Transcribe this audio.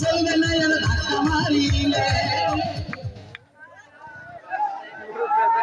சொல்லுங்கன்னா எனக்கு அத்த இல்லை